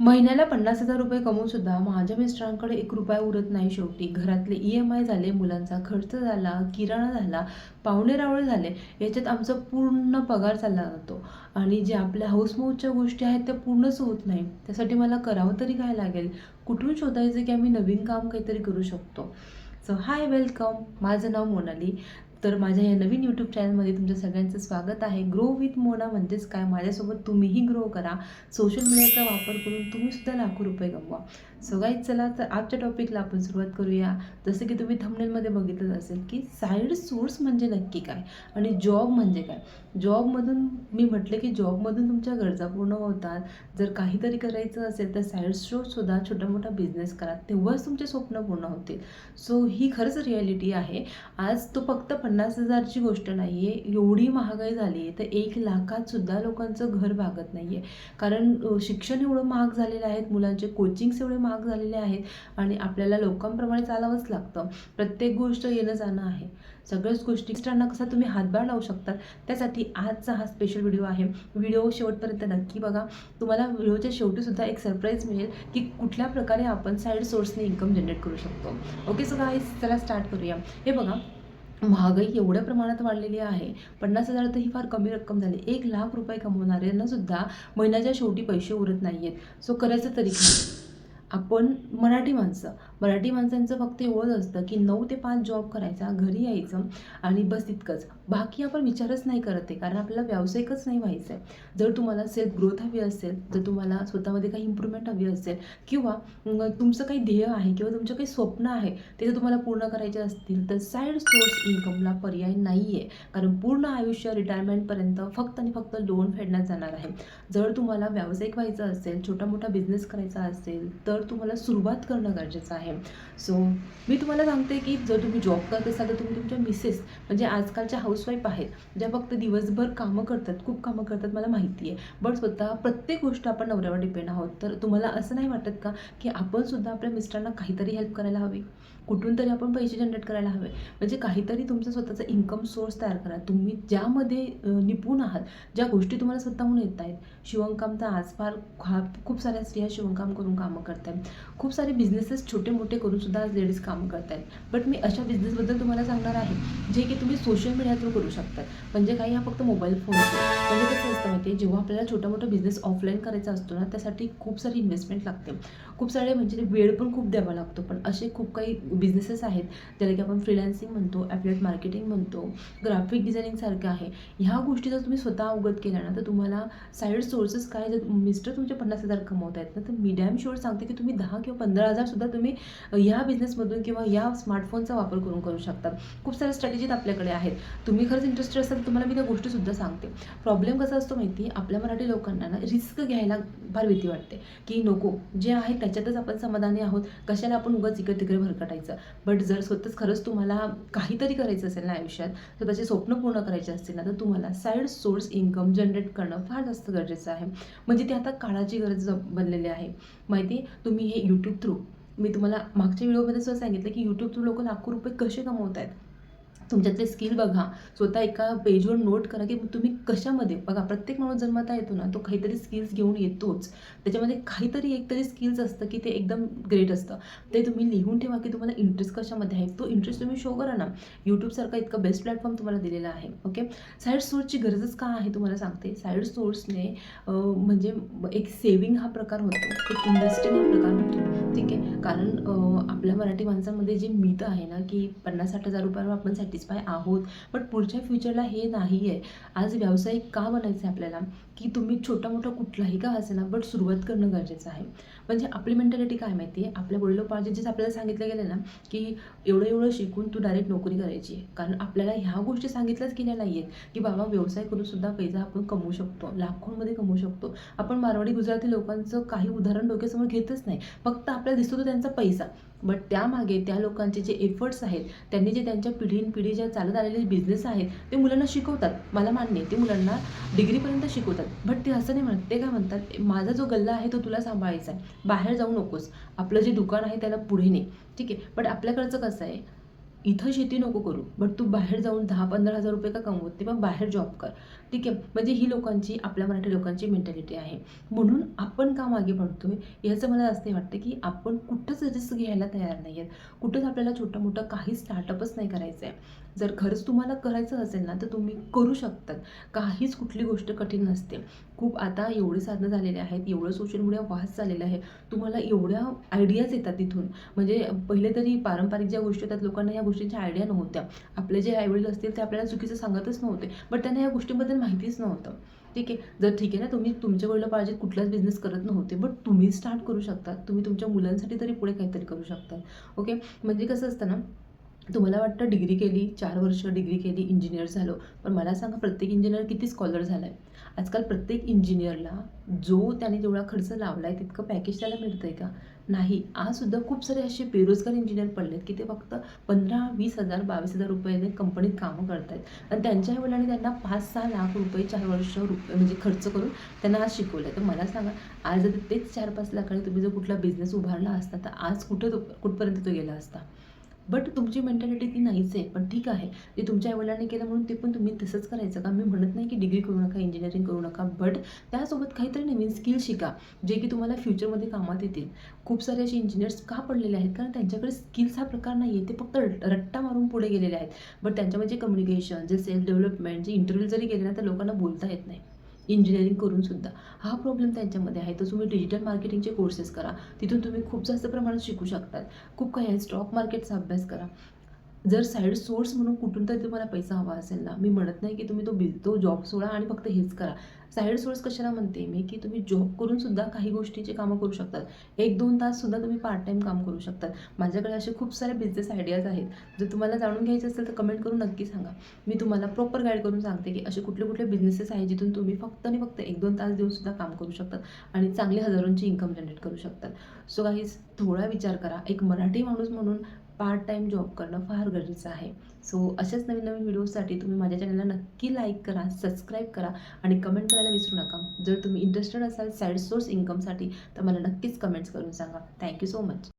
महिन्याला पन्नास हजार रुपये कमवून सुद्धा माझ्या मिस्टरांकडे एक रुपया उरत नाही शेवटी. घरातले ई एम आय झाले मुलांचा खर्च झाला किराणा झाला पाहुणे रावळे झाले याच्यात आमचा पूर्ण पगार चालला जातो. आणि जे आपल्या हाऊसमौजच्या गोष्टी आहेत त्या पूर्णच होत नाही. त्यासाठी मला करावं तरी काय लागेल? कुठून शोधायचं की आम्ही नवीन काम काहीतरी करू शकतो? सो हाय वेलकम माझं नाव मोनाली. तर माझ्या या नवीन यूट्यूब चॅनलमध्ये तुमच्या सगळ्यांचं स्वागत आहे. ग्रो विथ मोना म्हणजेच काय? माझ्यासोबत तुम्हीही ग्रो करा. सोशल मीडियाचा वापर करून तुम्हीसुद्धा लाखो रुपये कमवा. सो गाईज चला तर आजच्या टॉपिकला आपण सुरुवात करूया. जसं की तुम्ही थंबनेलमध्ये बघितलं असेल की साईड सोर्स म्हणजे नक्की काय आणि जॉब म्हणजे काय? जॉबमधून मी म्हटले की जॉबमधून तुमच्या गरजा पूर्ण होतात. जर काहीतरी करायचं असेल तर साईड सोर्ससुद्धा छोटा मोठा बिझनेस करा. तेव्हाच तुमचे स्वप्न पूर्ण होतील. सो ही खरंच रिॲलिटी आहे. आज तो फक्त पण पन्नास हजारची गोष्ट नाही आहे एवढी महागाई झाली आहे तर एक लाखात सुद्धा लोकांचं घर भागत नाही आहे कारण शिक्षण एवढं महाग झालेलं आहेत मुलांचे कोचिंग्स एवढे महाग झालेले आहेत आणि आपल्याला लोकांप्रमाणे चालावंच लागतं. प्रत्येक गोष्ट येणं जाणं आहे. सगळ्याच गोष्टी एक्स्ट्रांना कसा तुम्ही हातभार लावू शकतात त्यासाठी आजचा हा स्पेशल व्हिडिओ आहे. व्हिडिओ शेवटपर्यंत नक्की बघा. तुम्हाला व्हिडिओच्या शेवटीसुद्धा एक सरप्राईज मिळेल की कुठल्या प्रकारे आपण साईड सोर्सने इन्कम जनरेट करू शकतो. ओके सो आहे चला स्टार्ट करूया. हे बघा महागाई एवढ्या प्रमाणात वाढलेली आहे. पन्नास हजार तर ही फार कमी रक्कम झाली. एक लाख रुपये कमवणाऱ्यांना सुद्धा महिन्याच्या शेवटी पैसे उरत नाही आहेत सो करायचं तरी आपण मराठी माणसं मराठी माणसांचं फक्त एवढंच असतं की नऊ ते पाच जॉब करायचा घरी यायचं आणि बस इतकंच. बाकी आपण विचारच नाही करत आहे कारण आपल्याला व्यावसायिकच नाही व्हायचं आहे जर तुम्हाला सेल्फ ग्रोथ हवी असेल जर तुम्हाला स्वतःमध्ये काही इम्प्रूव्हमेंट हवी असेल किंवा तुमचं काही ध्येय आहे किंवा तुमचं काही स्वप्न आहे ते जर तुम्हाला पूर्ण करायचे असतील तर साईड सोर्स इन्कमला पर्याय नाही आहे कारण पूर्ण आयुष्य रिटायरमेंटपर्यंत फक्त आणि फक्त लोन फेडण्यात जाणार आहे. जर तुम्हाला व्यावसायिक व्हायचं असेल छोटा मोठा बिझनेस करायचा असेल तर तुम्हाला सुरुवात करणं गरजेचं आहे. सो मी तुम्हाला सांगते की जर तुम्ही जॉब करत असाल तर तुम्ही तुमच्या मिसेस म्हणजे आजकालच्या हाऊसवाईफ आहेत ज्या फक्त दिवसभर कामं करतात खूप कामं करतात मला माहिती आहे. बट स्वतः प्रत्येक गोष्ट आपण नवऱ्यावर डिपेंड आहोत. तर तुम्हाला असं नाही वाटत का की आपणसुद्धा आपल्या मिस्टरांना काहीतरी हेल्प करायला हवी? कुठून तरी आपण पैसे जनरेट करायला हवे? म्हणजे काहीतरी तुमचा स्वतःचा इन्कम सोर्स तयार करा. तुम्ही ज्यामध्ये निपुण आहात ज्या गोष्टी तुम्हाला स्वतःहून येत आहेत. शिवणकाम तर आज फार खूप साऱ्या स्त्रिया शिवणकाम करून कामं करत आहेत खूप सारे बिझनेसेस छोटे मोठे करून सुद्धा आज लेडीज कामं करत आहेत बट मी अशा बिझनेसबद्दल तुम्हाला सांगणार आहे जे की तुम्ही सोशल मीडिया थ्रू करू शकतात. म्हणजे काही हा फक्त मोबाईल फोन म्हणजे कसं असतं माहिती आहे जेव्हा आपल्याला छोटा मोठा बिझनेस ऑफलाईन करायचा असतो ना त्यासाठी खूप सारी इन्व्हेस्टमेंट लागते. खूप सारे म्हणजे वेळ पण खूप द्यावा लागतो. पण असे खूप काही बिझनेसेस आहेत ज्याला की आपण फ्रीलान्सिंग म्हणतो ॲपलेट मार्केटिंग म्हणतो ग्राफिक डिझायनिंग सारखं आहे. ह्या गोष्टी जर तुम्ही स्वतः अवगत केल्या ना तर तुम्हाला साईड सोर्सेस काय जर मिस्टर तुमचे पन्नास हजार कमवत आहेत ना तर मी डॅम शुअर सांगते की तुम्ही दहा किंवा पंधरा हजारसुद्धा तुम्ही या बिझनेसमधून किंवा या स्मार्टफोनचा वापर करून करू शकता. खूप साऱ्या स्ट्रॅटेजीज आपल्याकडे आहेत. तुम्ही खरंच इंटरेस्टेड असाल तर तुम्हाला मी त्या गोष्टीसुद्धा सांगते. प्रॉब्लेम कसा असतो माहिती आपल्या मराठी लोकांना ना रिस्क घ्यायला फार भीती वाटते. की नको जे आहे त्याच्यातच आपण समाधानी आहोत. कशाला आपण उगाच इकडे तिकडे भरकटायचं? बट जर स्वतःच खरंच तुम्हाला काहीतरी करायचं असेल ना आयुष्यात स्वतःचे स्वप्न पूर्ण करायचे असतील ना तर तुम्हाला साईड सोर्स इन्कम जनरेट करणं फार जास्त गरजेचं आहे. म्हणजे ते आता काळाची गरज बनलेली आहे. माहिती तुम्ही हे यूट्यूब थ्रू मी तुम्हाला मागच्या व्हिडिओमध्ये सुद्धा सांगितलं की यूट्यूब थ्रू लोक लाखो रुपये कसे कमवत आहेत तुमच्यातले स्किल बघा. स्वतः एका पेजवर नोट करा की तुम्ही कशामध्ये? बघा प्रत्येक माणूस जन्माता येतो ना तो काहीतरी स्किल्स घेऊन येतोच. त्याच्यामध्ये काहीतरी एक तरी स्किल्स असतं की ते एकदम ग्रेट असतं. ते तुम्ही लिहून ठेवा की तुम्हाला इंटरेस्ट कशामध्ये आहे? तो इंटरेस्ट तुम्ही शो करा ना. यूट्यूबसारखा इतका बेस्ट प्लॅटफॉर्म तुम्हाला दिलेला आहे. ओके साईड सोर्सची गरजच का आहे तुम्हाला सांगते. साईड सोर्सने म्हणजे एक सेविंग हा प्रकार होतो. एक इन्व्हेस्टिंग हा प्रकार होतो. ठीक आहे? कारण आपल्या मराठी माणसांमध्ये जे मित आहे ना की पन्नास साठ हजार रुपयावर आपण साठी सॅटिस्फाय आहोत. बट पुढच्या फ्युचरला हे नाही आहे आज व्यावसायिक का बनायचं आहे आपल्याला? की तुम्ही छोटा मोठा कुठलाही का असेना बट सुरुवात करणं गरजेचं आहे. म्हणजे आपली मेंटॅलिटी काय माहिती आहे आपल्या वडिलोपार्जित जे आपल्याला सांगितलं गेलं ना की एवढं एवढं शिकून तू डायरेक्ट नोकरी करायची आहे कारण आपल्याला ह्या गोष्टी सांगितल्याच गेल्या नाही आहेत की बाबा व्यवसाय करून सुद्धा पैसा आपण कमवू शकतो लाखोंमध्ये कमवू शकतो. आपण मारवाडी गुजराती लोकांचं काही उदाहरण डोक्यासमोर घेतच नाही. फक्त आपल्याला दिसतो तो त्यांचा पैसा. बट त्यामागे त्या लोकांचे जे एफर्ट्स आहेत त्यांनी जे त्यांच्या पिढीन पिढी ज्या चालत आलेले बिझनेस आहेत ते मुलांना शिकवतात. मला मान्य ते मुलांना डिग्रीपर्यंत शिकवतात. बट ते असं नाही म्हणत ते काय म्हणतात माझा जो गल्ला आहे तो तुला सांभाळायचा आहे. बाहेर जाऊ नकोस. आपलं जे दुकान आहे त्याला पुढे ने. ठीक आहे. बट आपल्याकडचं कसं आहे इथं शेती नको करू बट तू बाहेर जाऊन दहा पंधरा हजार रुपये का कमवत ते पण बाहेर जॉब कर. ठीक आहे? म्हणजे ही लोकांची आपल्या मराठी लोकांची मेंटॅलिटी आहे. म्हणून आपण का मागे पडतोय? याचं मला जास्त वाटतं की आपण कुठंच रिस्क घ्यायला तयार नाही आहेत कुठंच आपल्याला छोटं मोठं काही स्टार्टअपच नाही करायचं आहे जर खरंच तुम्हाला करायचं असेल ना तर तुम्ही करू शकतात. काहीच कुठली गोष्ट कठीण नसते. खूप आता एवढे साधनं झालेले आहेत एवढं सोशल मीडिया वास झालेलं आहे. तुम्हाला एवढ्या आयडियाज येतात तिथून. म्हणजे पहिले तरी पारंपरिक ज्या गोष्टी होतात लोकांना या गोष्टींच्या आयडिया नव्हत्या. आपले जे आईवडील असतील ते आपल्याला चुकीचं सांगतच नव्हते. बट त्यांना या गोष्टीबद्दल माहितीच नव्हतं. ठीक आहे? जर ठीक आहे ना तुम्ही तुमच्या पाहिजे कुठलाच बिझनेस करत नव्हते. बट तुम्ही स्टार्ट करू शकता तुम्ही तुमच्या मुलांसाठी तरी पुढे काहीतरी करू शकता ओके म्हणजे कसं असतं ना तुम्हाला वाटतं डिग्री केली चार वर्ष डिग्री केली इंजिनियर झालो. पण मला सांगा प्रत्येक इंजिनियर किती स्कॉलर झाला आहे आजकाल प्रत्येक इंजिनियरला जो त्याने जेवढा खर्च लावला आहे तितकं पॅकेज त्याला मिळतं आहे का? नाही. आजसुद्धा खूप सारे असे बेरोजगार इंजिनियर पडलेत की ते फक्त पंधरा वीस हजार बावीस हजार रुपयाने कंपनीत कामं करत आहेत आणि त्यांच्या वडिलांनी त्यांना पाच सहा लाख रुपये चार वर्ष रुपये म्हणजे खर्च करून त्यांना आज शिकवलं आहे तर मला सांगा आज जर तेच चार पाच लाखाने तुम्ही जर कुठला बिझनेस उभारला असता तर आज कुठं तो कुठपर्यंत तो गेला असता? बट तुमची मेंटॅलिटी ती नाहीच आहे. पण ठीक आहे. जे तुमच्या आईवडिलांनी केलं म्हणून ते पण तुम्ही तसंच करायचं का? मी म्हणत नाही की डिग्री करू नका इंजिनिअरिंग करू नका. बट त्यासोबत काहीतरी नवीन स्किल शिका जे की तुम्हाला फ्युचरमध्ये कामात येतील. खूप सारे असे इंजिनियर्स का पडलेले आहेत? कारण त्यांच्याकडे स्किल्स हा प्रकार नाही आहे ते फक्त रट- रट्टा मारून पुढे गेलेले आहेत. बट त्यांच्यामध्ये जे कम्युनिकेशन जे सेल्फ डेव्हलपमेंट जे इंटरव्ह्यू जरी गेले ना तर लोकांना बोलता येत नाही. इंजिनिअरिंग करून सुद्धा. हा प्रॉब्लेम त्यांच्यामध्ये आहे. तर तुम्ही डिजिटल मार्केटिंगचे कोर्सेस करा. तिथून तुम्ही खूप जास्त प्रमाणात शिकू शकतात. खूप काही आहे. स्टॉक मार्केटचा अभ्यास करा. जर साईड सोर्स म्हणून कुठून तरी तुम्हाला पैसा हवा असेल ना मी म्हणत नाही की तुम्ही तो बिल तो जॉब सोडा आणि फक्त हेच करा. साईड सोर्स कशाला म्हणते मी की तुम्ही जॉब करून सुद्धा काही गोष्टीचे कामं करू शकतात. एक दोन तास सुद्धा तुम्ही पार्ट टाइम काम करू शकतात. माझ्याकडे असे खूप सारे बिझनेस आयडियाज आहेत. जर तुम्हाला जाणून घ्यायचे असेल तर कमेंट करून नक्की सांगा. मी तुम्हाला प्रॉपर गाईड करून सांगते की असे कुठले कुठले बिझनेसेस आहेत जिथून तुम्ही फक्त आणि फक्त एक दोन तास देऊन सुद्धा काम करू शकतात आणि चांगले हजारोंची इन्कम जनरेट करू शकतात. सो काही थोडा विचार करा. एक मराठी माणूस म्हणून पार्ट टाईम जॉब करणं फार गरजेचं आहे. सो अशाच नवीन नवीन व्हिडिओसाठी तुम्ही माझ्या चॅनलला नक्की लाईक करा सबस्क्राईब करा आणि कमेंट करायला विसरू नका. जर तुम्ही इंटरेस्टेड असाल साईड सोर्स इन्कमसाठी तर मला नक्कीच कमेंट्स करून सांगा. Thank you so much